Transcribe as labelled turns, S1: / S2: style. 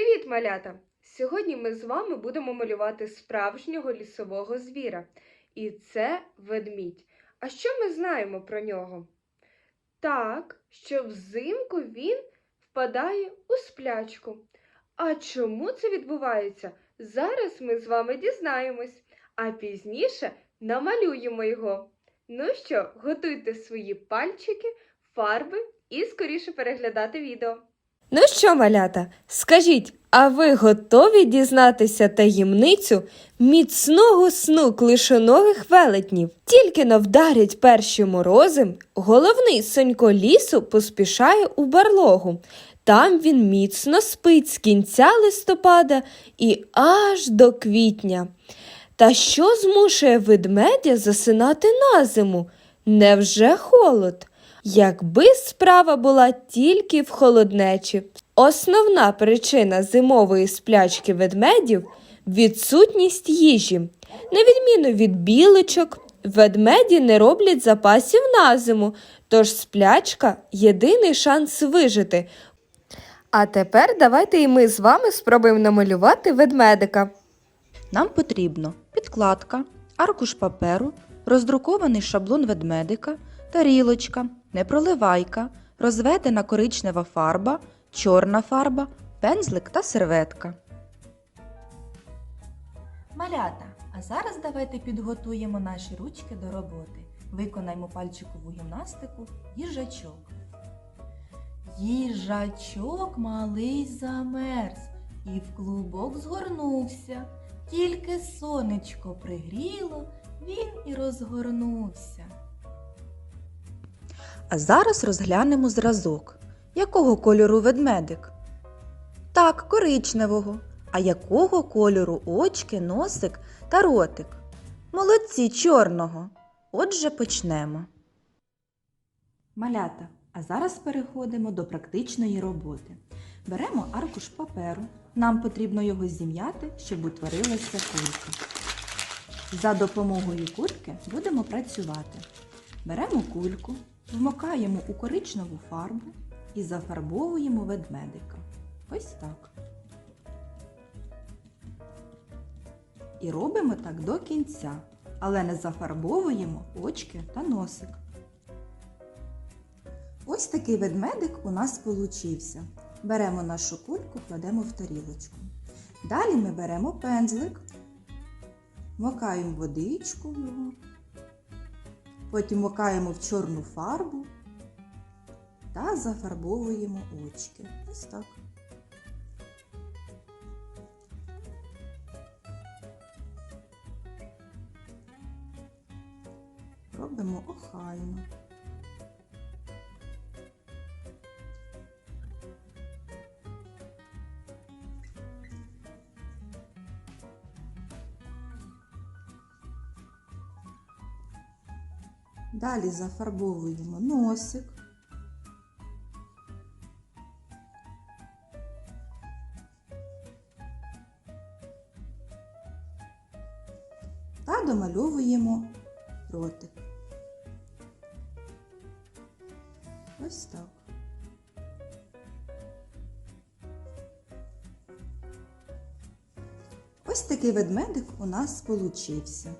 S1: Привіт, малята! Сьогодні ми з вами будемо малювати справжнього лісового звіра. І це ведмідь. А що ми знаємо про нього? Так, що взимку він впадає у сплячку. А чому це відбувається? Зараз ми з вами дізнаємось, а пізніше намалюємо його. Ну що, готуйте свої пальчики, фарби і скоріше переглядати відео.
S2: Ну що, малята, скажіть, а ви готові дізнатися таємницю міцного сну клишоногих велетнів? Тільки но вдарять перші морози, головний сонько лісу поспішає у барлогу. Там він міцно спить з кінця листопада і аж до квітня. Та що змушує ведмедя засинати на зиму? Невже холод? Якби справа була тільки в холоднечі. Основна причина зимової сплячки ведмедів відсутність їжі. На відміну від білочок, ведмеді не роблять запасів на зиму, тож сплячка єдиний шанс вижити. А тепер давайте і ми з вами спробуємо намалювати ведмедика.
S3: Нам потрібно підкладка, аркуш паперу, роздрукований шаблон ведмедика, тарілочка, непроливайка, розведена коричнева фарба, чорна фарба, пензлик та серветка. Малята, а зараз давайте підготуємо наші ручки до роботи. Виконаймо пальчикову гімнастику їжачок. Їжачок малий замерз і в клубок згорнувся. Тільки сонечко пригріло, він і розгорнувся. А зараз розглянемо зразок. Якого кольору ведмедик? Так, коричневого. А якого кольору очки, носик та ротик? Молодці чорного. Отже, почнемо. Малята, а зараз переходимо до практичної роботи. Беремо аркуш паперу. Нам потрібно його зім'яти, щоб утворилася кулька. За допомогою кульки будемо працювати. Беремо кульку, вмокаємо у коричневу фарбу і зафарбовуємо ведмедика. Ось так. І робимо так до кінця, але не зафарбовуємо очки та носик. Ось такий ведмедик у нас получився. Беремо нашу кульку, кладемо в тарілочку. Далі ми беремо пензлик, макаємо водичку його, потім макаємо в чорну фарбу та зафарбовуємо очки. Ось так. Робимо охайно. Далі зафарбовуємо носик. Та домальовуємо ротик. Ось так. Ось такий ведмедик у нас получився.